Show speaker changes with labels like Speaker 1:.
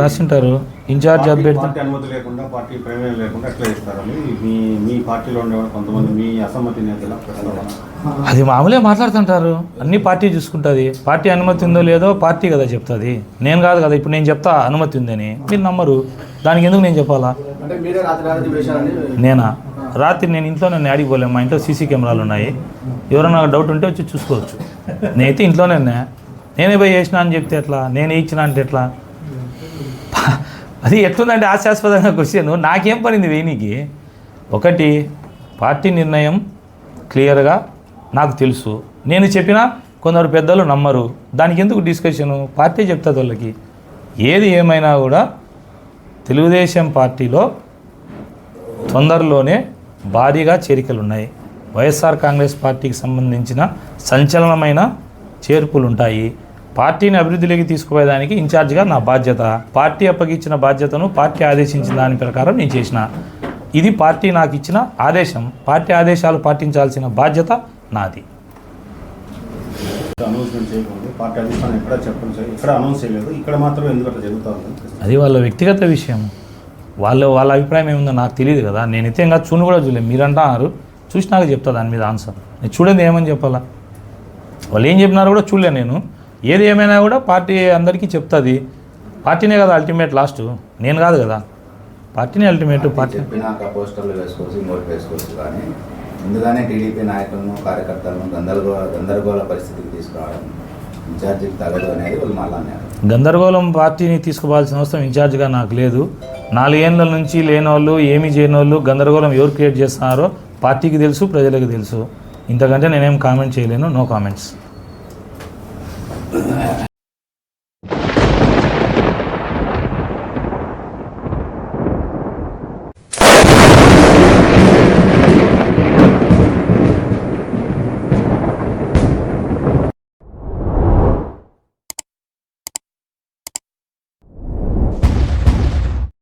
Speaker 1: రాసింటారు. Incharge అభ్యర్థి
Speaker 2: అనుమతి లేకుండా పార్టీ ప్రమేయం లేకుండా ఇస్తారని మీ మీ పార్టీలో ఉండేవాళ్ళు కొంతమంది మీ అసమ్మతి నేతల
Speaker 1: అది మామూలుగా మాట్లాడుతుంటారు. అన్ని పార్టీ చూసుకుంటుంది. పార్టీ అనుమతి ఉందో లేదో పార్టీ కదా చెప్తుంది. నేను కాదు కదా ఇప్పుడు నేను చెప్తా అనుమతి ఉందని. మీరు నమ్మరు. దానికి ఎందుకు నేను చెప్పాలా?
Speaker 3: అంటే మీరే రాత్రి రాత్రి వేశారని?
Speaker 1: నేనా? రాత్రి నేను ఇంట్లో నేను యాడికి పోలేము మా ఇంట్లో సీసీ కెమెరాలు ఉన్నాయి. ఎవరైనా డౌట్ ఉంటే వచ్చి చూసుకోవచ్చు. నేనైతే ఇంట్లోనే. నేనే పోయి చేసిన అని చెప్తే ఎట్లా? నేనే ఇచ్చిన అంటే ఎట్లా? అది ఎట్లుందంటే హాస్యాస్పదంగా క్వశ్చన్ నాకేం పడింది వేణికి? ఒకటి పార్టీ నిర్ణయం క్లియర్గా నాకు తెలుసు. నేను చెప్పినా కొందరు పెద్దలు నమ్మరు. దానికి ఎందుకు డిస్కషను పార్టీ చెప్తుంది వాళ్ళకి ఏది ఏమైనా కూడా తెలుగుదేశం పార్టీలో తొందరలోనే భారీగా చేరికలు ఉన్నాయి వైఎస్ఆర్ కాంగ్రెస్ పార్టీకి సంబంధించిన సంచలనమైన చేర్పులు ఉంటాయి పార్టీని అభివృద్ధిలోకి తీసుకుపోయేదానికి ఇన్ఛార్జిగా నా బాధ్యత. పార్టీ అప్పగించిన బాధ్యతను పార్టీ ఆదేశించిన దాని ప్రకారం నేను చేసిన. ఇది పార్టీ నాకు ఇచ్చిన ఆదేశం. పార్టీ ఆదేశాలు పాటించాల్సిన బాధ్యత నాది. అది వాళ్ళ వ్యక్తిగత విషయం. వాళ్ళ వాళ్ళ అభిప్రాయం ఏముందో నాకు తెలియదు కదా. నేనైతే ఇంకా చూను కూడా చూడలేదు. మీరు అంటున్నారు చూసినాక చెప్తా దాని మీద ఆన్సర్. నేను చూడండి ఏమని చెప్పాలా? వాళ్ళు ఏం చెప్పినారో కూడా చూడలే నేను. ఏది ఏమైనా కూడా పార్టీ అందరికీ చెప్తుంది. పార్టీనే కదా అల్టిమేట్ లాస్ట్ నేను కాదు కదా. పార్టీనే అల్టిమేట్ పార్టీ
Speaker 4: చెప్పినాక పోస్టర్లు వేసుకోవచ్చు ఇంకోటి వేసుకోవచ్చు కానీ ముందుగానే టీడీపీ నాయకులను కార్యకర్తలను గందరగోళ గందరగోళ పరిస్థితికి తీసుకురావడం ఇన్ఛార్జికి తగదు అనేది వాళ్ళు మళ్ళా అన్నారు.
Speaker 1: గందరగోళం పార్టీని తీసుకుపోవాల్సిన అవసరం ఇన్ఛార్జ్గా నాకు లేదు. నాలుగేళ్ళ నుంచి లేని వాళ్ళు ఏమీ చేయని వాళ్ళు గందరగోళం ఎవరు క్రియేట్ చేస్తున్నారో పార్టీకి తెలుసు ప్రజలకు తెలుసు. ఇంతకంటే నేనేం కామెంట్ చేయలేను నో కామెంట్స్ 恩爱